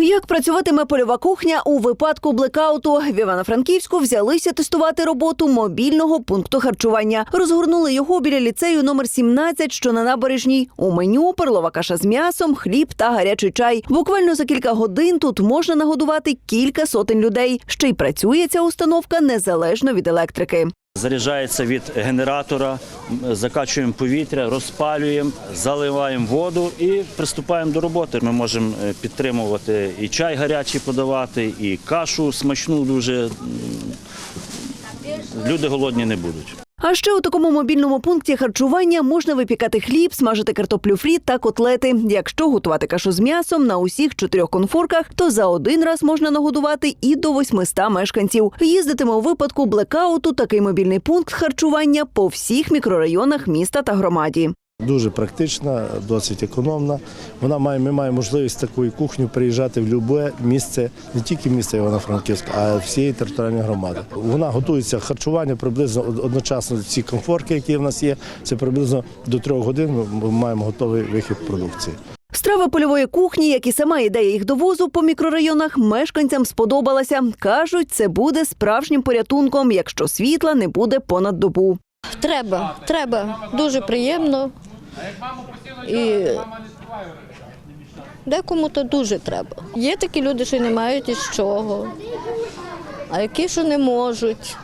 Як працюватиме польова кухня у випадку блекауту? В Івано-Франківську взялися тестувати роботу мобільного пункту харчування. Розгорнули його біля ліцею номер 17, що на набережній. У меню перлова каша з м'ясом, хліб та гарячий чай. Буквально за кілька годин тут можна нагодувати кілька сотень людей. Ще й працює ця установка незалежно від електрики. Заряджається від генератора, закачуємо повітря, розпалюємо, заливаємо воду і приступаємо до роботи. Ми можемо е, підтримувати і чай гарячий подавати, і кашу смачну дуже. Люди голодні не будуть. А ще у такому мобільному пункті харчування можна випікати хліб, смажити картоплю фрі та котлети. Якщо готувати кашу з м'ясом на усіх чотирьох конфорках, то за один раз можна нагодувати і до 800 мешканців. Їздитиме у випадку блекауту такий мобільний пункт харчування по всіх мікрорайонах міста та громаді. Дуже практична, досить економна. Вона має, ми маємо можливість такою кухню приїжджати в будь-яке місце, не тільки міста Івано-Франківська, а всієї територіальної громади. Вона готується харчування приблизно одночасно ці комфорки, які в нас є. Це приблизно до трьох годин ми маємо готовий вихід продукції. Страва польової кухні, як і сама ідея їх довозу по мікрорайонах, мешканцям сподобалася. кажуть, це буде справжнім порятунком, якщо світла не буде понад добу. Треба, треба. Дуже приємно. І декому то дуже треба. Є такі люди, що не мають із чого, а які, що не можуть.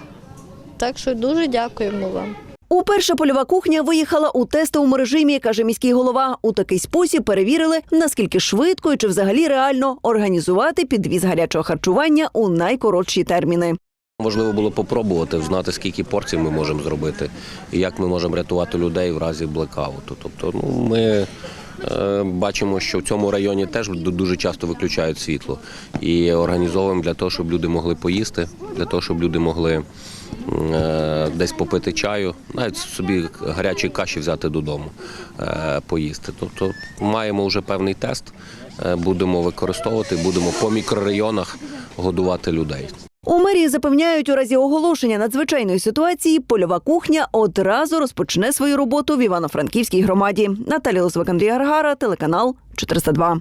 Так що дуже дякуємо вам. Уперше польова кухня виїхала у тестовому режимі, каже міський голова. У такий спосіб перевірили, наскільки швидко і чи взагалі реально організувати підвіз гарячого харчування у найкоротші терміни. Можливо було попробувати знати, скільки порцій ми можемо зробити, і як ми можемо рятувати людей в разі блекауту. Тобто, ну ми е, бачимо, що в цьому районі теж дуже часто виключають світло. І організовуємо для того, щоб люди могли поїсти, для того, щоб люди могли е, десь попити чаю, навіть собі гарячої каші взяти додому, е, поїсти. Тобто маємо вже певний тест, будемо використовувати, будемо по мікрорайонах годувати людей. У мерії запевняють, у разі оголошення надзвичайної ситуації польова кухня одразу розпочне свою роботу в Івано-Франківській громаді. Наталія Лозвик, Андрій Гаргара, телеканал 402.